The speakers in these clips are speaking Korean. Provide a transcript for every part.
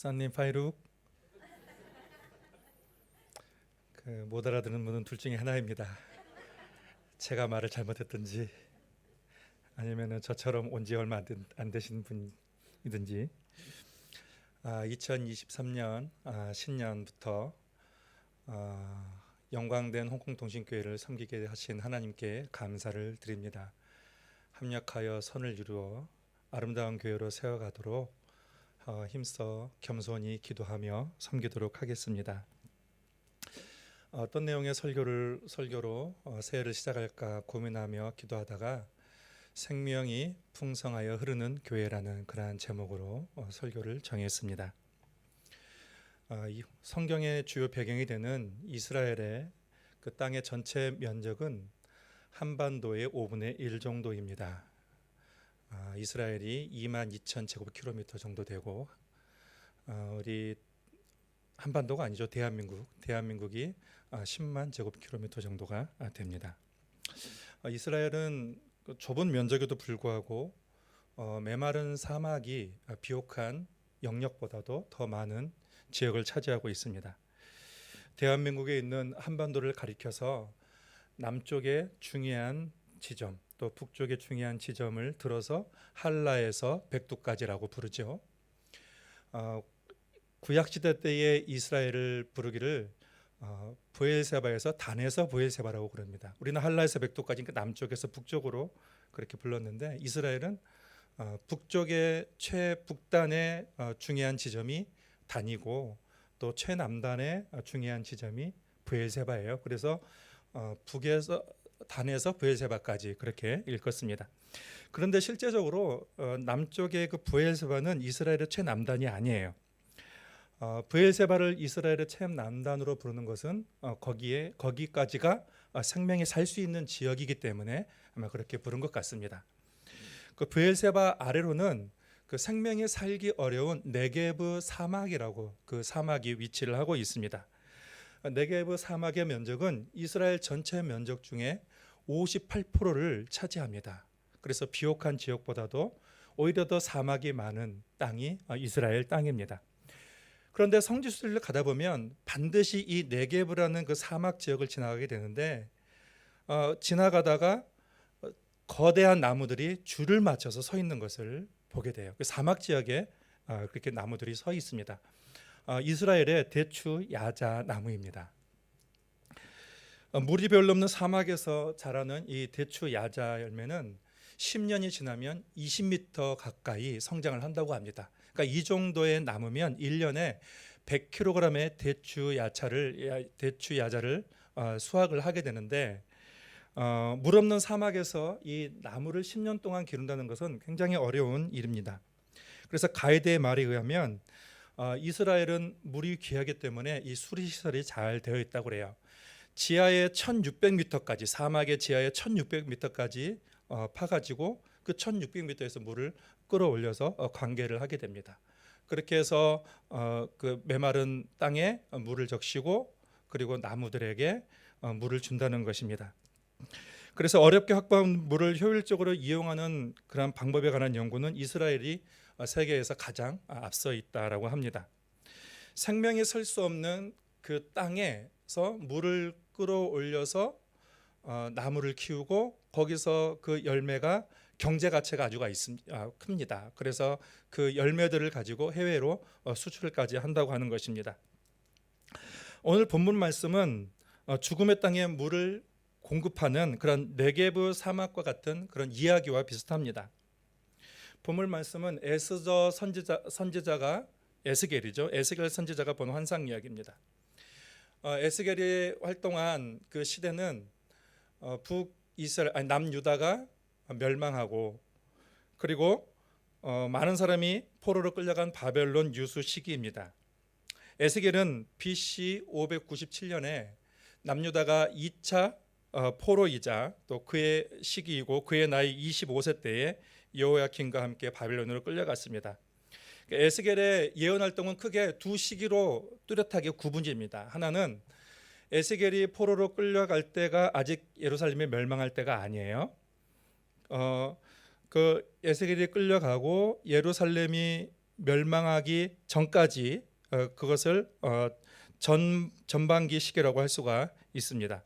산님 파이룩 그 못 알아듣는 분은 둘 중에 하나입니다. 제가 말을 잘못했든지 아니면은 저처럼 온 지 얼마 안, 된- 안 되신 분이든지 아, 2023년 아, 신년부터 아, 영광된 홍콩 동신교회를 섬기게 하신 하나님께 감사를 드립니다. 합력하여 선을 이루어 아름다운 교회로 세워가도록 어, 힘써 겸손히 기도하며 섬기도록 하겠습니다. 어떤 내용의 설교를 설교로 어, 새해를 시작할까 고민하며 기도하다가 생명이 풍성하여 흐르는 교회라는 그러한 제목으로 어, 설교를 정했습니다. 어, 이 성경의 주요 배경이 되는 이스라엘의 그 땅의 전체 면적은 한반도의 5분의 1 정도입니다. 아, 이스라엘이 2만 2천 제곱킬로미터 정도 되고 어, 우리 한반도가 아니죠 대한민국 대한민국이 아, 10만 제곱킬로미터 정도가 아, 됩니다. 아, 이스라엘은 그 좁은 면적에도 불구하고 어, 메마른 사막이 아, 비옥한 영역보다도 더 많은 지역을 차지하고 있습니다. 대한민국에 있는 한반도를 가리켜서 남쪽의 중요한 지점 또 북쪽의 중요한 지점을 들어서 한라에서 백두까지라고 부르죠. 어, 구약 시대 때의 이스라엘을 부르기를 어, 부엘세바에서 단에서 부엘세바라고 그럽니다. 우리는 한라에서 백두까지 그러니까 남쪽에서 북쪽으로 그렇게 불렀는데 이스라엘은 어, 북쪽의 최북단의 어, 중요한 지점이 단이고 또 최남단의 어, 중요한 지점이 부엘세바예요. 그래서 어, 북에서 단에서 부엘세바까지 그렇게 읽었습니다. 그런데 실제적으로 어, 남쪽의 그 부엘세바는 이스라엘의 최남단이 아니에요. 어, 부엘세바를 이스라엘의 최남단으로 부르는 것은 어, 거기에 거기까지가 어, 생명이 살 수 있는 지역이기 때문에 아마 그렇게 부른 것 같습니다. 그 부엘세바 아래로는 그 생명이 살기 어려운 네게브 사막이라고 그 사막이 위치를 하고 있습니다. 네게브 사막의 면적은 이스라엘 전체 면적 중에 58%를 차지합니다. 그래서 비옥한 지역보다도 오히려 더 사막이 많은 땅이 어, 이스라엘 땅입니다. 그런데 성지순례를 가다 보면 반드시 이 네게브라는 그 사막 지역을 지나가게 되는데 어, 지나가다가 어, 거대한 나무들이 줄을 맞춰서 서 있는 것을 보게 돼요. 그 사막 지역에 어, 그렇게 나무들이 서 있습니다. 어, 이스라엘의 대추 야자 나무입니다. 어, 물이 별로 없는 사막에서 자라는 이 대추 야자 열매는 10년이 지나면 20m 가까이 성장을 한다고 합니다. 그러니까 이 정도의 나무면 1년에 100kg의 대추 야차를 야- 대추 야자를 어, 수확을 하게 되는데 어, 물 없는 사막에서 이 나무를 10년 동안 기른다는 것은 굉장히 어려운 일입니다. 그래서 가이드의 말에 의하면 어, 이스라엘은 물이 귀하기 때문에 이 수리 시설이 잘 되어 있다고 그래요. 지하에 1,600m까지 사막의 지하에 1,600m까지 어, 파가지고 그 1,600m에서 물을 끌어올려서 어, 관계를 하게 됩니다. 그렇게 해서 어, 그 메마른 땅에 어, 물을 적시고 그리고 나무들에게 어, 물을 준다는 것입니다. 그래서 어렵게 확보한 물을 효율적으로 이용하는 그런 방법에 관한 연구는 이스라엘이 어, 세계에서 가장 아, 앞서 있다라고 합니다. 생명이 설 수 없는 그 땅에서 물을 끌어올려서 어, 나무를 키우고 거기서 그 열매가 경제 가치가 있습, 아, 큽니다. 그래서 그 열매들을 가지고 해외로 어, 수출까지 한다고 하는 것입니다. 오늘 본문 말씀은 어, 죽음의 땅에 물을 공급하는 그런 네게브 사막과 같은 그런 이야기와 비슷합니다. 본문 말씀은 에스저 선지자 선지자가 에스겔이죠. 에스겔 선지자가 본 환상 이야기입니다. 어, 에스겔이 활동한 그 시대는 어, 북 이스라엘 아니 남 유다가 멸망하고 그리고 어, 많은 사람이 포로로 끌려간 바벨론 유수 시기입니다. 에스겔은 BC 597년에 남유다가 2차 어, 포로이자 또 그의 시기이고 그의 나이 25세 때에 여호야킨과 함께 바벨론으로 끌려갔습니다. 에스겔의 예언 활동은 크게 두 시기로 뚜렷하게 구분됩니다. 하나는 에스겔이 포로로 끌려갈 때가 아직 예루살렘이 멸망할 때가 아니에요. 어, 그 에스겔이 끌려가고 예루살렘이 멸망하기 전까지 어, 그것을 어, 전 전반기 시기라고 할 수가 있습니다.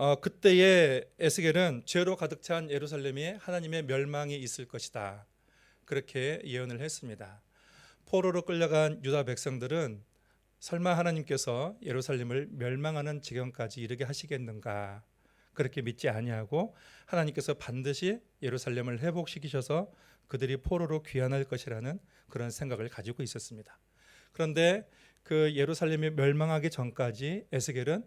어, 그때의 에스겔은 죄로 가득 찬 예루살렘에 하나님의 멸망이 있을 것이다. 그렇게 예언을 했습니다. 포로로 끌려간 유다 백성들은 설마 하나님께서 예루살렘을 멸망하는 지경까지 이르게 하시겠는가? 그렇게 믿지 아니하고 하나님께서 반드시 예루살렘을 회복시키셔서 그들이 포로로 귀환할 것이라는 그런 생각을 가지고 있었습니다. 그런데 그 예루살렘이 멸망하기 전까지 에스겔은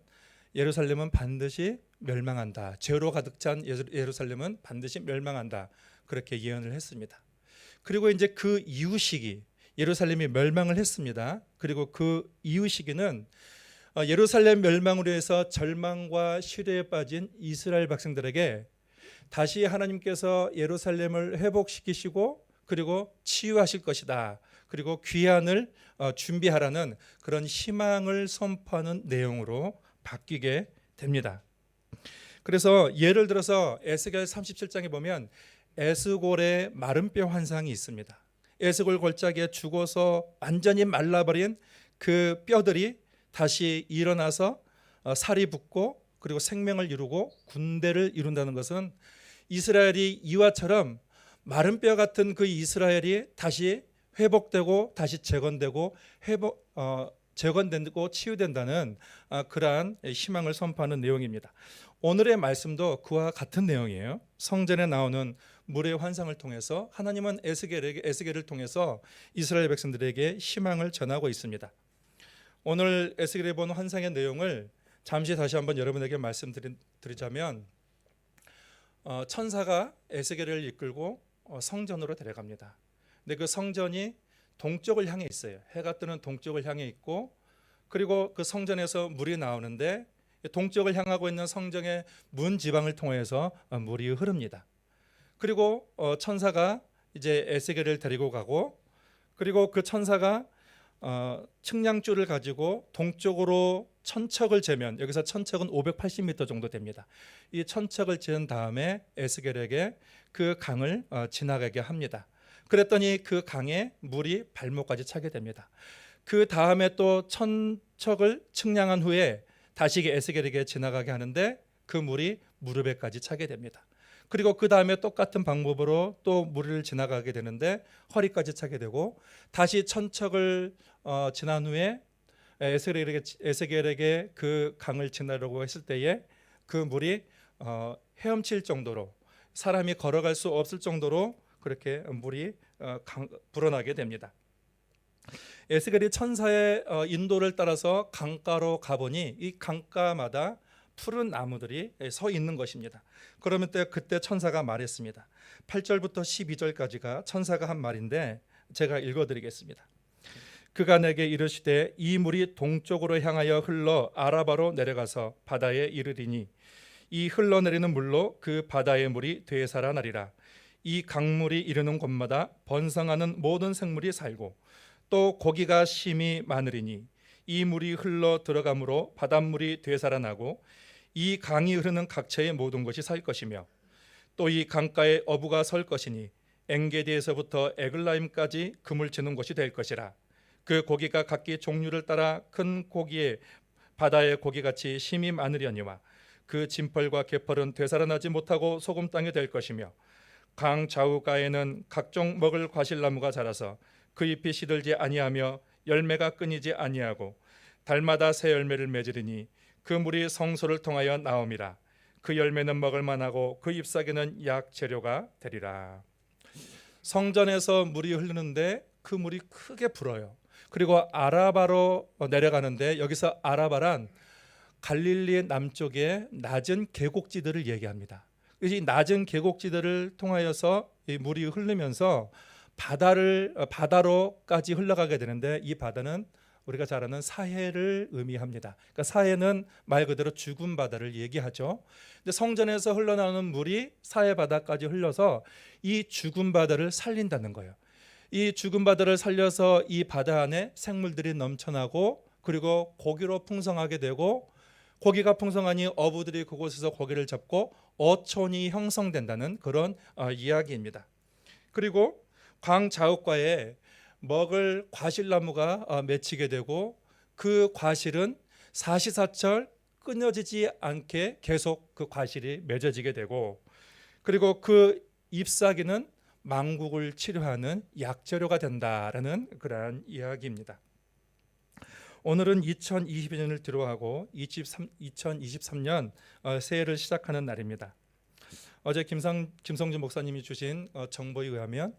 예루살렘은 반드시 멸망한다. 죄로 가득 찬 예루- 예루살렘은 반드시 멸망한다. 그렇게 예언을 했습니다. 그리고 이제 그 이후 시기 예루살렘이 멸망을 했습니다. 그리고 그 이후 시기는 어, 예루살렘 멸망으로 해서 절망과 시대에 빠진 이스라엘 백성들에게 다시 하나님께서 예루살렘을 회복시키시고 그리고 치유하실 것이다. 그리고 귀환을 어, 준비하라는 그런 희망을 선포하는 내용으로 바뀌게 됩니다. 그래서 예를 들어서 에스겔 37장에 보면 에스골의 마른 뼈 환상이 있습니다. 에스골 골짜기에 죽어서 완전히 말라버린 그 뼈들이 다시 일어나서 어, 살이 붙고 그리고 생명을 이루고 군대를 이룬다는 것은 이스라엘이 이와처럼 마른 뼈 같은 그 이스라엘이 다시 회복되고 다시 재건되고 회복 어, 재건되고 치유된다는 아, 그러한 희망을 선포하는 내용입니다. 오늘의 말씀도 그와 같은 내용이에요. 성전에 나오는 물의 환상을 통해서 하나님은 에스겔에게 에스겔을 통해서 이스라엘 백성들에게 희망을 전하고 있습니다. 오늘 에스겔에 본 환상의 내용을 잠시 다시 한번 여러분에게 말씀드리자면 어, 천사가 에스겔을 이끌고 어, 성전으로 데려갑니다. 근데 그 성전이 동쪽을 향해 있어요. 해가 뜨는 동쪽을 향해 있고 그리고 그 성전에서 물이 나오는데 동쪽을 향하고 있는 성전의 문 지방을 통해서 어, 물이 흐릅니다. 그리고 어, 천사가 이제 에스겔을 데리고 가고 그리고 그 천사가 어, 측량줄을 가지고 동쪽으로 천척을 재면 여기서 천척은 580m 정도 됩니다. 이 천척을 재은 다음에 에스겔에게 그 강을 어, 지나가게 합니다. 그랬더니 그 강에 물이 발목까지 차게 됩니다. 그 다음에 또 천척을 측량한 후에 다시 에스겔에게 지나가게 하는데 그 물이 무릎에까지 차게 됩니다. 그리고 그 다음에 똑같은 방법으로 또 물을 지나가게 되는데 허리까지 차게 되고 다시 천척을 어, 지난 후에 에스겔에게, 에스겔에게 그 강을 지나려고 했을 때에 그 물이 어, 헤엄칠 정도로 사람이 걸어갈 수 없을 정도로 그렇게 물이 어, 강, 불어나게 됩니다. 에스겔이 천사의 어, 인도를 따라서 강가로 가보니 이 강가마다 푸른 나무들이 서 있는 것입니다. 그러면 때 그때 천사가 말했습니다. 8절부터 12절까지가 천사가 한 말인데 제가 읽어 드리겠습니다. 그가 내게 이르시되 이 물이 동쪽으로 향하여 흘러 아라바로 내려가서 바다에 이르리니 이 흘러내리는 물로 그 바다의 물이 되살아나리라. 이 강물이 이르는 곳마다 번성하는 모든 생물이 살고 또 고기가 심히 많으리니 이 물이 흘러 들어가므로 바닷물이 되살아나고 이 강이 흐르는 각처의 모든 것이 살 것이며 또 이 강가에 어부가 설 것이니 엥게디에서부터 에글라임까지 금을 치는 곳이 될 것이라. 그 고기가 각기 종류를 따라 큰 고기에 바다의 고기같이 심히 많으려니와 그 진펄과 개펄은 되살아나지 못하고 소금 땅이 될 것이며 강 좌우가에는 각종 먹을 과실나무가 자라서 그 잎이 시들지 아니하며 열매가 끊이지 아니하고 달마다 새 열매를 맺으리니 그 물이 성소를 통하여 나옴이라 그 열매는 먹을 만하고 그 잎사귀는 약 재료가 되리라. 성전에서 물이 흐르는데 그 물이 크게 불어요. 그리고 아라바로 내려가는데 여기서 아라바란 갈릴리 남쪽의 낮은 계곡지들을 얘기합니다. 이 낮은 계곡지들을 통하여서 이 물이 흐르면서 바다를 어, 바다로까지 흘러가게 되는데 이 바다는 우리가 잘 아는 사해를 의미합니다. 그러니까 사해는 말 그대로 죽은 바다를 얘기하죠. 근데 성전에서 흘러나오는 물이 사해 바다까지 흘러서 이 죽은 바다를 살린다는 거예요. 이 죽은 바다를 살려서 이 바다 안에 생물들이 넘쳐나고 그리고 고기로 풍성하게 되고 고기가 풍성하니 어부들이 그곳에서 고기를 잡고 어촌이 형성된다는 그런 어, 이야기입니다. 그리고 광자옥과에 먹을 과실나무가 어, 맺히게 되고 그 과실은 사시사철 끊어지지 않게 계속 그 과실이 맺어지게 되고 그리고 그 잎사귀는 망국을 치료하는 약재료가 된다라는 그러한 이야기입니다. 오늘은 2022년을 들어가고 23, 2023년 어, 새해를 시작하는 날입니다. 어제 김상, 김성준 목사님이 주신 어, 정보에 의하면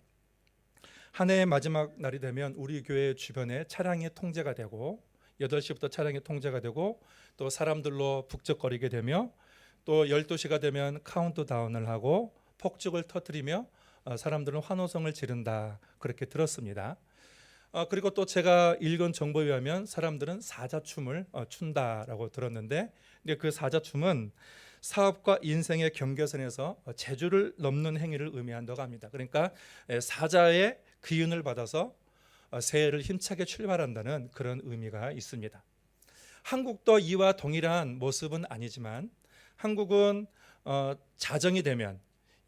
한 해의 마지막 날이 되면 우리 교회 주변에 차량이 통제가 되고 8시부터 차량이 통제가 되고 또 사람들로 북적거리게 되며 또 12시가 되면 카운트다운을 하고 폭죽을 터뜨리며 어, 사람들은 환호성을 지른다 그렇게 들었습니다. 어, 그리고 또 제가 읽은 정보에 의하면 사람들은 사자춤을 어, 춘다라고 들었는데 근데 그 사자춤은 사업과 인생의 경계선에서 어, 제주를 넘는 행위를 의미한다고 합니다. 그러니까 에, 사자의 기운을 받아서 어, 새해를 힘차게 출발한다는 그런 의미가 있습니다. 한국도 이와 동일한 모습은 아니지만 한국은 어, 자정이 되면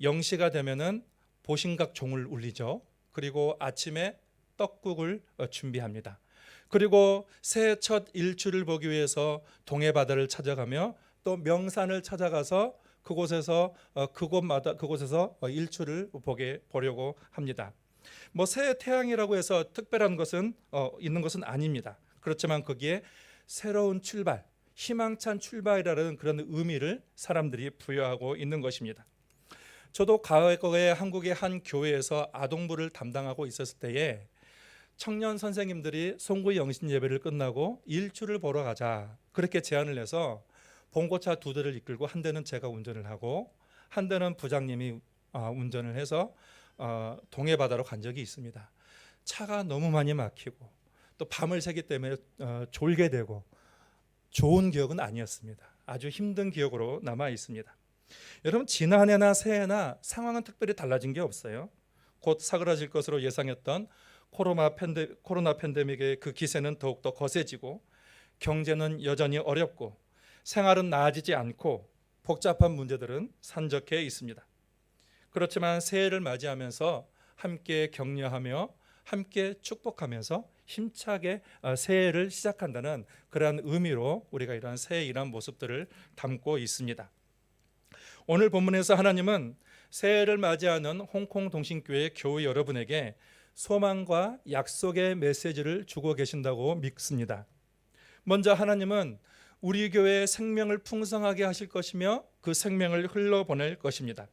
영시가 되면은 보신각 종을 울리죠. 그리고 아침에 떡국을 어, 준비합니다. 그리고 새해 첫 일출을 보기 위해서 동해 바다를 찾아가며 또 명산을 찾아가서 그곳에서 어, 그곳마다 그곳에서 어, 일출을 보게 보려고 합니다. 뭐새 태양이라고 해서 특별한 것은 어, 있는 것은 아닙니다. 그렇지만 거기에 새로운 출발, 희망찬 출발이라는 그런 의미를 사람들이 부여하고 있는 것입니다. 저도 과거에 한국의 한 교회에서 아동부를 담당하고 있었을 때에 청년 선생님들이 송구 영신 예배를 끝나고 일출을 보러 가자 그렇게 제안을 해서 봉고차 두 대를 이끌고 한 대는 제가 운전을 하고 한 대는 부장님이 어, 운전을 해서 어, 동해 바다로 간 적이 있습니다. 차가 너무 많이 막히고 또 밤을 새기 때문에 어, 졸게 되고 좋은 기억은 아니었습니다. 아주 힘든 기억으로 남아 있습니다. 여러분 지난해나 새해나 상황은 특별히 달라진 게 없어요. 곧 사그라질 것으로 예상했던 코로나 팬데 코로나 팬데믹의 그 기세는 더욱더 거세지고 경제는 여전히 어렵고 생활은 나아지지 않고 복잡한 문제들은 산적해 있습니다. 그렇지만 새해를 맞이하면서 함께 격려하며 함께 축복하면서 힘차게 어, 새해를 시작한다는 그러한 의미로 우리가 이러한 새해 이러한 모습들을 담고 있습니다. 오늘 본문에서 하나님은 새해를 맞이하는 홍콩 동신교회 교회 여러분에게 소망과 약속의 메시지를 주고 계신다고 믿습니다. 먼저 하나님은 우리 교회의 생명을 풍성하게 하실 것이며 그 생명을 흘러보낼 것입니다.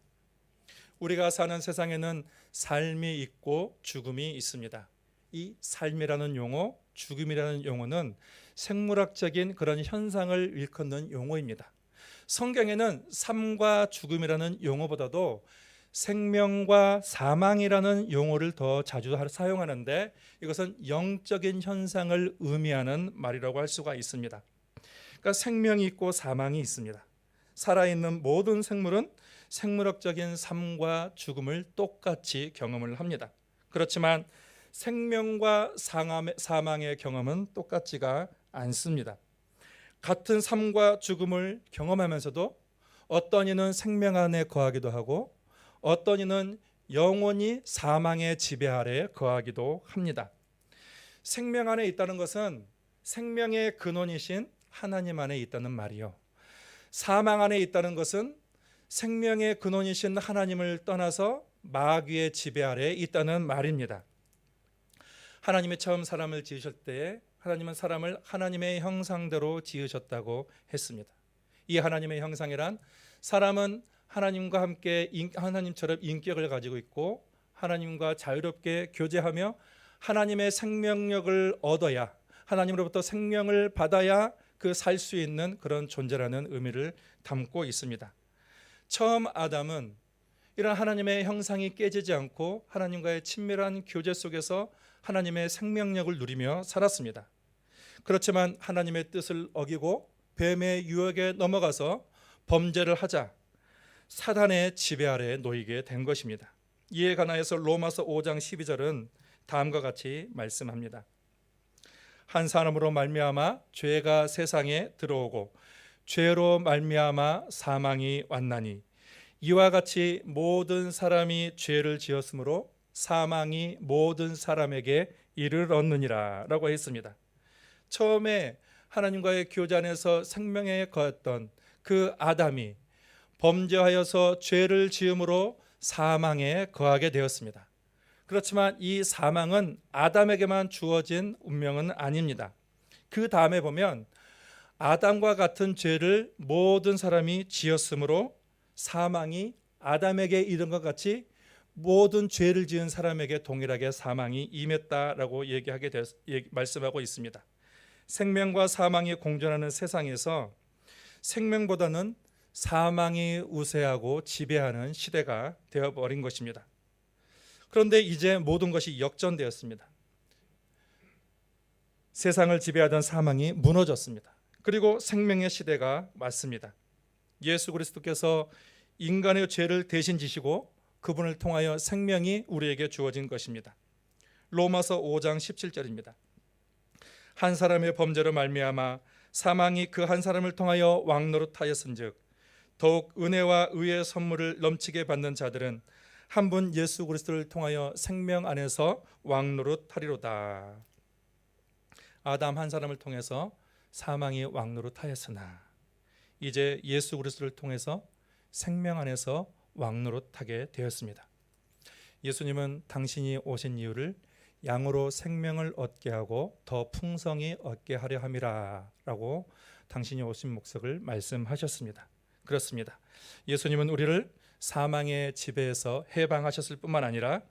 우리가 사는 세상에는 삶이 있고 죽음이 있습니다. 이 삶이라는 용어, 죽음이라는 용어는 생물학적인 그런 현상을 일컫는 용어입니다. 성경에는 삶과 죽음이라는 용어보다도 생명과 사망이라는 용어를 더 자주 사용하는데 이것은 영적인 현상을 의미하는 말이라고 할 수가 있습니다. 그러니까 생명이 있고 사망이 있습니다. 살아있는 모든 생물은 생물학적인 삶과 죽음을 똑같이 경험을 합니다. 그렇지만 생명과 사망의 경험은 똑같지가 않습니다. 같은 삶과 죽음을 경험하면서도 어떤 이는 생명 안에 거하기도 하고 어떤 이는 영원히 사망의 지배 아래 거하기도 합니다. 생명 안에 있다는 것은 생명의 근원이신 하나님 안에 있다는 말이요. 사망 안에 있다는 것은 생명의 근원이신 하나님을 떠나서 마귀의 지배 아래 있다는 말입니다. 하나님이 처음 사람을 지으실 때 하나님은 사람을 하나님의 형상대로 지으셨다고 했습니다. 이 하나님의 형상이란 사람은 하나님과 함께 하나님처럼 인격을 가지고 있고 하나님과 자유롭게 교제하며 하나님의 생명력을 얻어야 하나님으로부터 생명을 받아야 그 살 수 있는 그런 존재라는 의미를 담고 있습니다. 처음 아담은 이런 하나님의 형상이 깨지지 않고 하나님과의 친밀한 교제 속에서 하나님의 생명력을 누리며 살았습니다. 그렇지만 하나님의 뜻을 어기고 뱀의 유혹에 넘어가서 범죄를 하자 사단의 지배 아래 놓이게 된 것입니다. 이에 관하여서 로마서 5장 12절은 다음과 같이 말씀합니다. 한 사람으로 말미암아 죄가 세상에 들어오고 죄로 말미암아 사망이 왔나니 이와 같이 모든 사람이 죄를 지었으므로 사망이 모든 사람에게 이르렀느니라라고 했습니다. 처음에 하나님과의 교제 안에서 생명에 거했던 그 아담이 범죄하여서 죄를 지음으로 사망에 거하게 되었습니다. 그렇지만 이 사망은 아담에게만 주어진 운명은 아닙니다. 그 다음에 보면 아담과 같은 죄를 모든 사람이 지었으므로 사망이 아담에게 이른 것 같이 모든 죄를 지은 사람에게 동일하게 사망이 임했다라고 얘기하게 얘기, 말씀하고 있습니다. 생명과 사망이 공존하는 세상에서 생명보다는 사망이 우세하고 지배하는 시대가 되어버린 것입니다. 그런데 이제 모든 것이 역전되었습니다. 세상을 지배하던 사망이 무너졌습니다. 그리고 생명의 시대가 맞습니다. 예수 그리스도께서 인간의 죄를 대신 지시고 그분을 통하여 생명이 우리에게 주어진 것입니다. 로마서 5장 17절입니다. 한 사람의 범죄로 말미암아 사망이 그 한 사람을 통하여 왕노릇하였은즉 더욱 은혜와 의의 선물을 넘치게 받는 자들은 한 분 예수 그리스도를 통하여 생명 안에서 왕노릇 하리로다. 아담 한 사람을 통해서 사망이 왕노릇 하였으나 이제 예수 그리스도를 통해서 생명 안에서 왕노릇 하게 되었습니다. 예수님은 당신이 오신 이유를 양으로 생명을 얻게 하고 더 풍성히 얻게 하려 함이라라고 당신이 오신 목적을 말씀하셨습니다. 그렇습니다. 예수님은 우리를 사망의 지배에서 해방하셨을 뿐만 아니라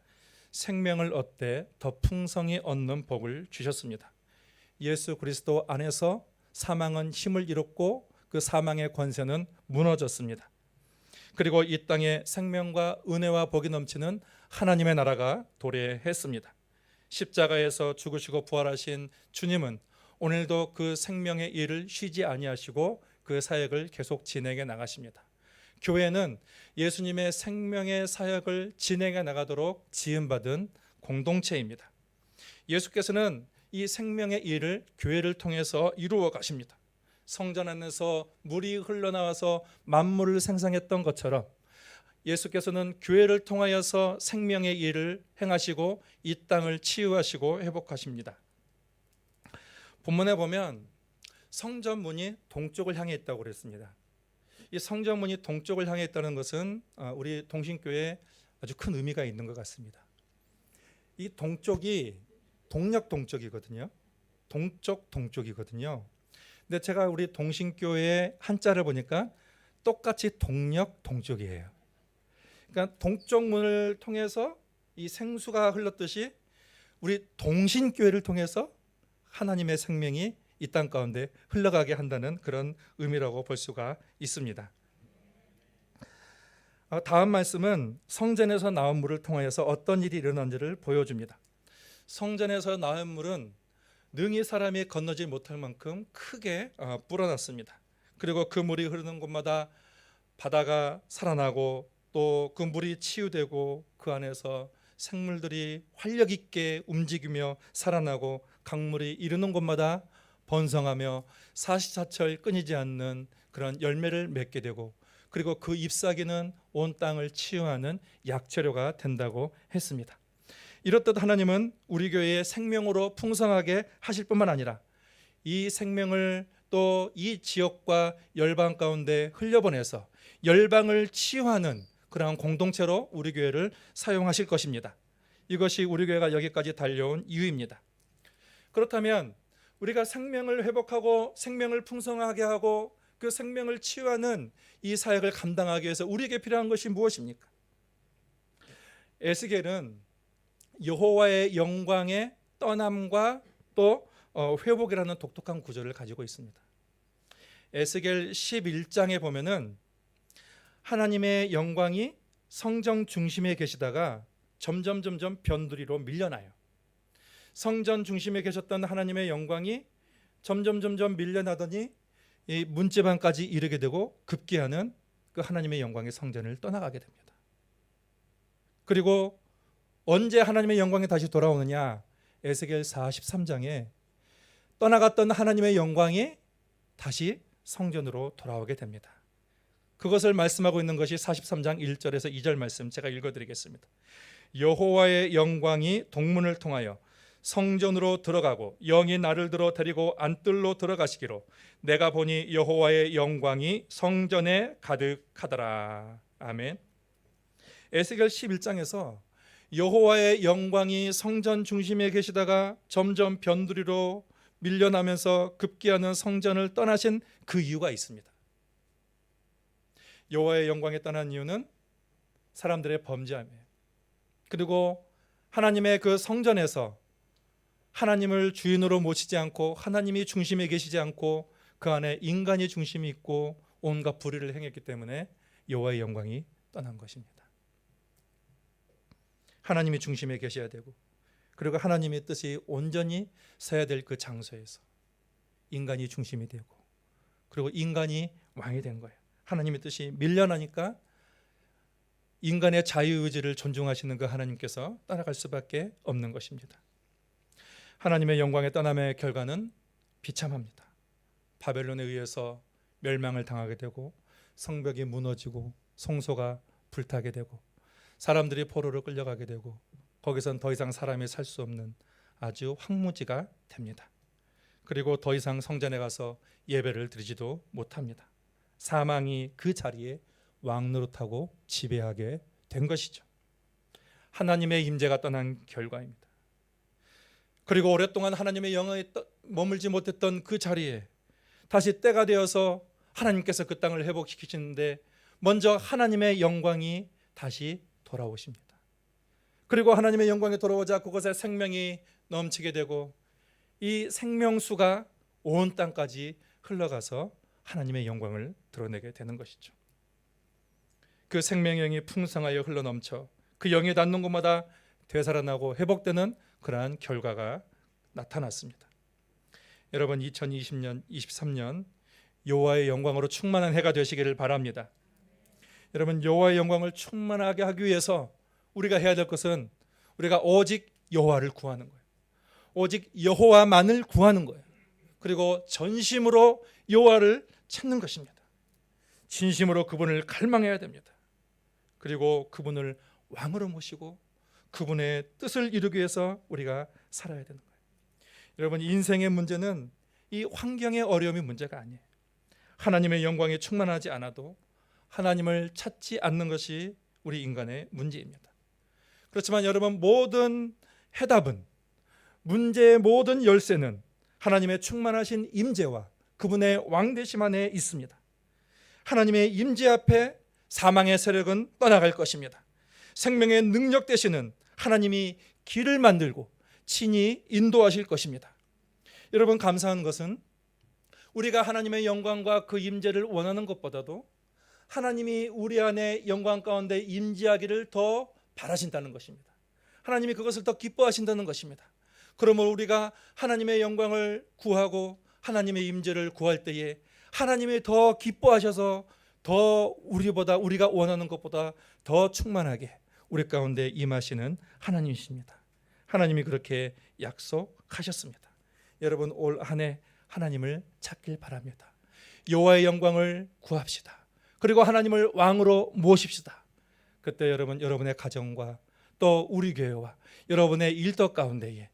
생명을 얻되 더 풍성히 얻는 복을 주셨습니다. 예수 그리스도 안에서 사망은 힘을 잃었고 그 사망의 권세는 무너졌습니다. 그리고 이 땅에 생명과 은혜와 복이 넘치는 하나님의 나라가 도래했습니다. 십자가에서 죽으시고 부활하신 주님은 오늘도 그 생명의 일을 쉬지 아니하시고 그 사역을 계속 진행해 나가십니다. 교회는 예수님의 생명의 사역을 진행해 나가도록 지음받은 공동체입니다. 예수께서는 이 생명의 일을 교회를 통해서 이루어 가십니다. 성전 안에서 물이 흘러나와서 만물을 생성했던 것처럼 예수께서는 교회를 통하여서 생명의 일을 행하시고 이 땅을 치유하시고 회복하십니다. 본문에 보면 성전 문이 동쪽을 향해 있다고 그랬습니다. 이 성전 문이 동쪽을 향해 있다는 것은 아, 우리 동신교회에 아주 큰 의미가 있는 것 같습니다. 이 동쪽이 동력 동쪽이거든요. 동쪽 동쪽이거든요. 근데 제가 우리 동신교회의 한자를 보니까 똑같이 동력 동쪽이에요. 그러니까 동쪽 문을 통해서 이 생수가 흘렀듯이 우리 동신교회를 통해서 하나님의 생명이 이 땅 가운데 흘러가게 한다는 그런 의미라고 볼 수가 있습니다. 어, 다음 말씀은 성전에서 나온 물을 통하여서 어떤 일이 일어난지를 보여줍니다. 성전에서 나온 물은 능히 사람이 건너지 못할 만큼 크게 어, 불어났습니다. 그리고 그 물이 흐르는 곳마다 바다가 살아나고 또 그 물이 치유되고 그 안에서 생물들이 활력 있게 움직이며 살아나고 강물이 이르는 곳마다 번성하며 사시사철 끊이지 않는 그런 열매를 맺게 되고 그리고 그 잎사귀는 온 땅을 치유하는 약재료가 된다고 했습니다. 이렇듯 하나님은 우리 교회의 생명으로 풍성하게 하실 뿐만 아니라 이 생명을 또 이 지역과 열방 가운데 흘려보내서 열방을 치유하는 그러한 공동체로 우리 교회를 사용하실 것입니다. 이것이 우리 교회가 여기까지 달려온 이유입니다. 그렇다면 우리가 생명을 회복하고 생명을 풍성하게 하고 그 생명을 치유하는 이 사역을 감당하기 위해서 우리에게 필요한 것이 무엇입니까? 에스겔은 여호와의 영광의 떠남과 또 어, 회복이라는 독특한 구조를 가지고 있습니다. 에스겔 11장에 보면은 하나님의 영광이 성정 중심에 계시다가 점점 점점 변두리로 밀려나요. 성전 중심에 계셨던 하나님의 영광이 점점 점점 밀려나더니 이 문제방까지 이르게 되고 급기야는 그 하나님의 영광의 성전을 떠나가게 됩니다. 그리고 언제 하나님의 영광이 다시 돌아오느냐? 에스겔 43장에 떠나갔던 하나님의 영광이 다시 성전으로 돌아오게 됩니다. 그것을 말씀하고 있는 것이 43장 1절에서 2절 말씀 제가 읽어 드리겠습니다. 여호와의 영광이 동문을 통하여 성전으로 들어가고 영이 나를 들어 데리고 안뜰로 들어가시기로 내가 보니 여호와의 영광이 성전에 가득하더라. 아멘. 에스겔 11장에서 여호와의 영광이 성전 중심에 계시다가 점점 변두리로 밀려나면서 급기야는 성전을 떠나신 그 이유가 있습니다. 여호와의 영광에 떠난 이유는 사람들의 범죄함이에요. 그리고 하나님의 그 성전에서 하나님을 주인으로 모시지 않고 하나님이 중심에 계시지 않고 그 안에 인간이 중심이 있고 온갖 불의를 행했기 때문에 여호와의 영광이 떠난 것입니다. 하나님이 중심에 계셔야 되고 그리고 하나님의 뜻이 온전히 서야 될 그 장소에서 인간이 중심이 되고 그리고 인간이 왕이 된 거예요. 하나님의 뜻이 밀려나니까 인간의 자유 의지를 존중하시는 그 하나님께서 따라갈 수밖에 없는 것입니다. 하나님의 영광에 떠남의 결과는 비참합니다. 바벨론에 의해서 멸망을 당하게 되고 성벽이 무너지고 성소가 불타게 되고 사람들이 포로로 끌려가게 되고 거기선 더 이상 사람이 살 수 없는 아주 황무지가 됩니다. 그리고 더 이상 성전에 가서 예배를 드리지도 못합니다. 사망이 그 자리에 왕노릇하고 지배하게 된 것이죠. 하나님의 임재가 떠난 결과입니다. 그리고 오랫동안 하나님의 영에 머물지 못했던 그 자리에 다시 때가 되어서 하나님께서 그 땅을 회복시키시는데 먼저 하나님의 영광이 다시 돌아오십니다. 그리고 하나님의 영광이 돌아오자 그곳에 생명이 넘치게 되고 이 생명수가 온 땅까지 흘러가서 하나님의 영광을 드러내게 되는 것이죠. 그 생명의 영이 풍성하여 흘러넘쳐 그 영이 닿는 곳마다 되살아나고 회복되는 그러한 결과가 나타났습니다. 여러분 2020년 23년 여호와의 영광으로 충만한 해가 되시기를 바랍니다. 여러분 여호와의 영광을 충만하게 하기 위해서 우리가 해야 될 것은 우리가 오직 여호와를 구하는 거예요. 오직 여호와만을 구하는 거예요. 그리고 전심으로 여호와를 찾는 것입니다. 진심으로 그분을 갈망해야 됩니다. 그리고 그분을 왕으로 모시고 그분의 뜻을 이루기 위해서 우리가 살아야 되는 거예요. 여러분 인생의 문제는 이 환경의 어려움이 문제가 아니에요. 하나님의 영광이 충만하지 않아도 하나님을 찾지 않는 것이 우리 인간의 문제입니다. 그렇지만 여러분 모든 해답은 문제의 모든 열쇠는 하나님의 충만하신 임재와 그분의 왕되심 안에 있습니다. 하나님의 임재 앞에 사망의 세력은 떠나갈 것입니다. 생명의 능력 되시는 하나님이 길을 만들고 친히 인도하실 것입니다. 여러분 감사한 것은 우리가 하나님의 영광과 그 임재를 원하는 것보다도 하나님이 우리 안에 영광 가운데 임재하기를 더 바라신다는 것입니다. 하나님이 그것을 더 기뻐하신다는 것입니다. 그러므로 우리가 하나님의 영광을 구하고 하나님의 임재를 구할 때에 하나님이 더 기뻐하셔서 더 우리보다 우리가 원하는 것보다 더 충만하게 우리 가운데 임하시는 하나님이십니다. 하나님이 그렇게 약속하셨습니다. 여러분 올 한해 하나님을 찾길 바랍니다. 여호와의 영광을 구합시다. 그리고 하나님을 왕으로 모십시다. 그때 여러분 여러분의 가정과 또 우리 교회와 여러분의 일터 가운데에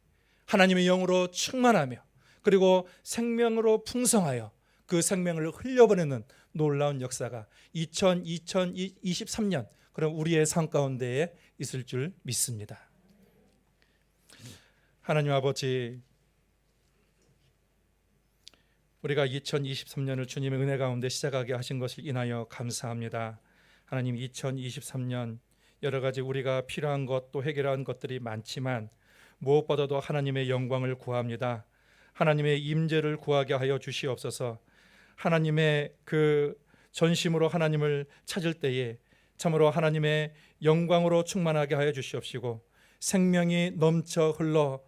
하나님의 영으로 충만하며 그리고 생명으로 풍성하여 그 생명을 흘려보내는 놀라운 역사가 2000, 2023년 그럼 우리의 삶 가운데에 있을 줄 믿습니다. 하나님 아버지 우리가 2023년을 주님의 은혜 가운데 시작하게 하신 것을 인하여 감사합니다. 하나님 2023년 여러 가지 우리가 필요한 것 또 해결한 것들이 많지만 무엇보다도 하나님의 영광을 구합니다. 하나님의 임재를 구하게 하여 주시옵소서. 하나님의 그 전심으로 하나님을 찾을 때에 참으로 하나님의 영광으로 충만하게 하여 주시옵시고 생명이 넘쳐 흘러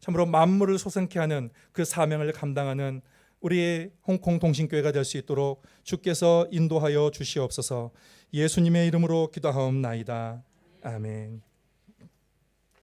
참으로 만물을 소생케 하는 그 사명을 감당하는 우리의 홍콩 동신교회가 될 수 있도록 주께서 인도하여 주시옵소서. 예수님의 이름으로 기도하옵나이다. 아멘.